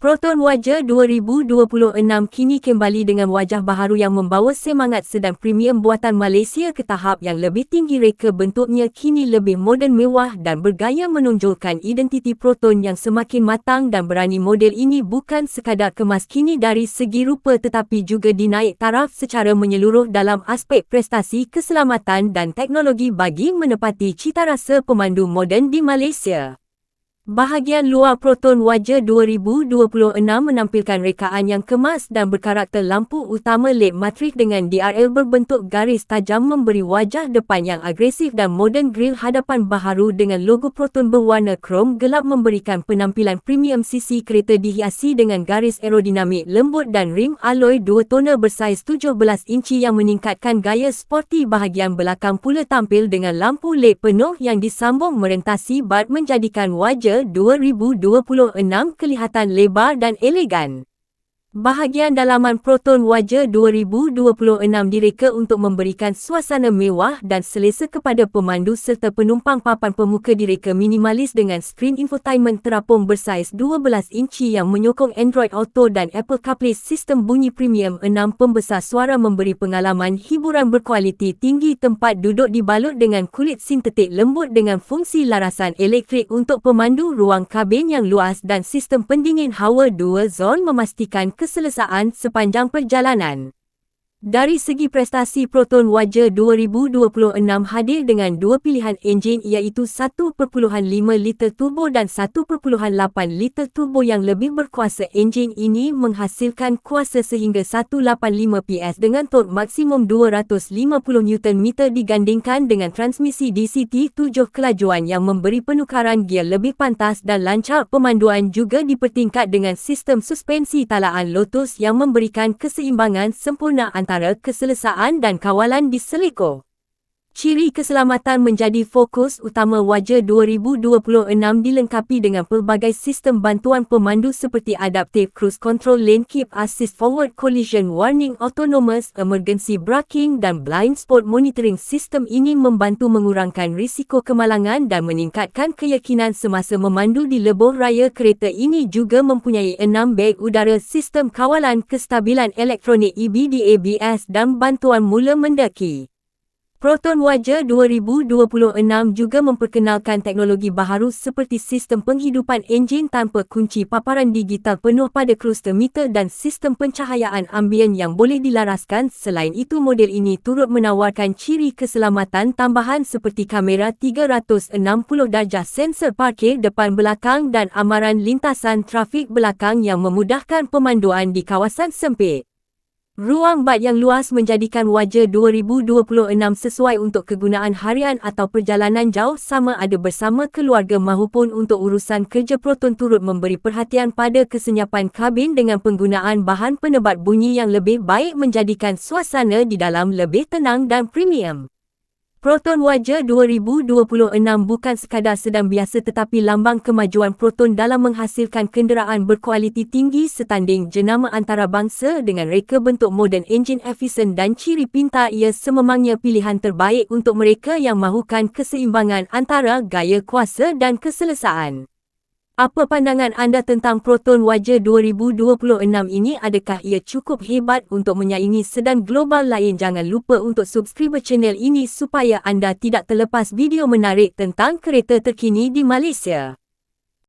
Proton Wajah 2026 kini kembali dengan wajah baharu yang membawa semangat sedan premium buatan Malaysia ke tahap yang lebih tinggi reka bentuknya kini lebih moden mewah dan bergaya menonjolkan identiti Proton yang semakin matang dan berani model ini bukan sekadar kemas kini dari segi rupa tetapi juga dinaik taraf secara menyeluruh dalam aspek prestasi keselamatan dan teknologi bagi menepati cita rasa pemandu moden di Malaysia. Bahagian luar Proton Wajah 2026 menampilkan rekaan yang kemas dan berkarakter lampu utama LED matrik dengan DRL berbentuk garis tajam memberi wajah depan yang agresif dan moden grill hadapan baharu dengan logo Proton berwarna krom gelap memberikan penampilan premium sisi kereta dihiasi dengan garis aerodinamik lembut dan rim alloy dua tona bersaiz 17 inci yang meningkatkan gaya sporty bahagian belakang pula tampil dengan lampu LED penuh yang disambung merentasi bat menjadikan wajah 2026 kelihatan lebar dan elegan. Bahagian dalaman Proton Wajah 2026 direka untuk memberikan suasana mewah dan selesa kepada pemandu serta penumpang papan pemuka direka minimalis dengan skrin infotainment terapung bersaiz 12 inci yang menyokong Android Auto dan Apple CarPlay sistem bunyi premium 6 pembesar suara memberi pengalaman hiburan berkualiti tinggi tempat duduk dibalut dengan kulit sintetik lembut dengan fungsi larasan elektrik untuk pemandu ruang kabin yang luas dan sistem pendingin hawa 2 zon memastikan keselesaan sepanjang perjalanan. Dari segi prestasi Proton Wajah 2026 hadir dengan dua pilihan enjin iaitu 1.5 liter turbo dan 1.8 liter turbo yang lebih berkuasa. Enjin ini menghasilkan kuasa sehingga 185 PS dengan torque maksimum 250 Nm digandingkan dengan transmisi DCT 7 kelajuan yang memberi penukaran gear lebih pantas dan lancar. Pemanduan juga dipertingkat dengan sistem suspensi talaan Lotus yang memberikan keseimbangan sempurna antara antara keselesaan dan kawalan di Seleko. Ciri keselamatan menjadi fokus utama Wajah 2026 dilengkapi dengan pelbagai sistem bantuan pemandu seperti Adaptive Cruise Control Lane Keep Assist Forward Collision Warning Autonomous Emergency Braking dan Blind Spot Monitoring Sistem ini membantu mengurangkan risiko kemalangan dan meningkatkan keyakinan semasa memandu di lebuh raya kereta ini juga mempunyai enam beg udara sistem kawalan kestabilan elektronik EBD ABS dan bantuan mula mendaki. Proton Wajah 2026 juga memperkenalkan teknologi baharu seperti sistem penghidupan enjin tanpa kunci paparan digital penuh pada cluster meter dan sistem pencahayaan ambien yang boleh dilaraskan. Selain itu, model ini turut menawarkan ciri keselamatan tambahan seperti kamera 360 darjah sensor parkir depan belakang dan amaran lintasan trafik belakang yang memudahkan pemanduan di kawasan sempit. Ruang bat yang luas menjadikan wajah 2026 sesuai untuk kegunaan harian atau perjalanan jauh sama ada bersama keluarga mahupun untuk urusan kerja Proton turut memberi perhatian pada kesenyapan kabin dengan penggunaan bahan penebat bunyi yang lebih baik menjadikan suasana di dalam lebih tenang dan premium. Proton Wajah 2026 bukan sekadar sedang biasa tetapi lambang kemajuan Proton dalam menghasilkan kenderaan berkualiti tinggi setanding jenama antarabangsa dengan reka bentuk moden enjin efisien dan ciri pintar ia sememangnya pilihan terbaik untuk mereka yang mahukan keseimbangan antara gaya kuasa dan keselesaan. Apa pandangan anda tentang Proton Wajah 2026 ini? Adakah ia cukup hebat untuk menyaingi sedan global lain? Jangan lupa untuk subscribe channel ini supaya anda tidak terlepas video menarik tentang kereta terkini di Malaysia.